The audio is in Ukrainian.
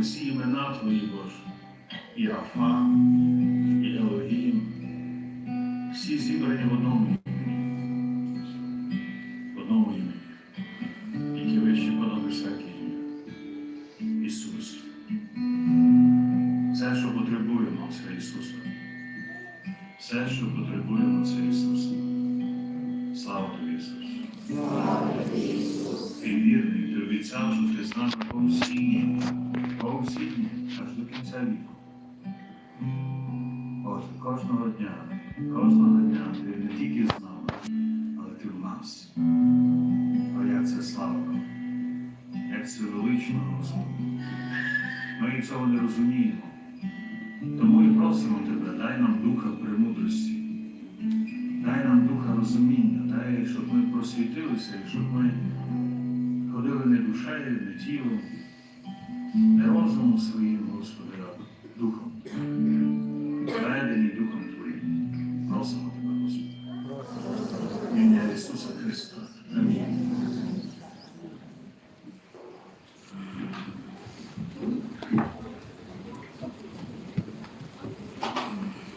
всі імена Твої, Боже, і Рафа, і Елогім, всі зібрані в одному імені, в одному імені, яке вище понад всяке ім'я. Ісус. Все, що потребуємо, це Ісус. Все, що потребуємо, це Ісус. Слава тобі, Ісус. Ти вірний, ти обіцяв, що ти з нами кожного дня, кожного дня ти не тільки з нами, але ти в нас. О, як це славно, як це велично, Господи. Ми цього не розуміємо. Тому і просимо Тебе, дай нам духа премудрості, дай нам духа розуміння, дай, щоб ми просвітилися, щоб ми ходили не душею, не тілом,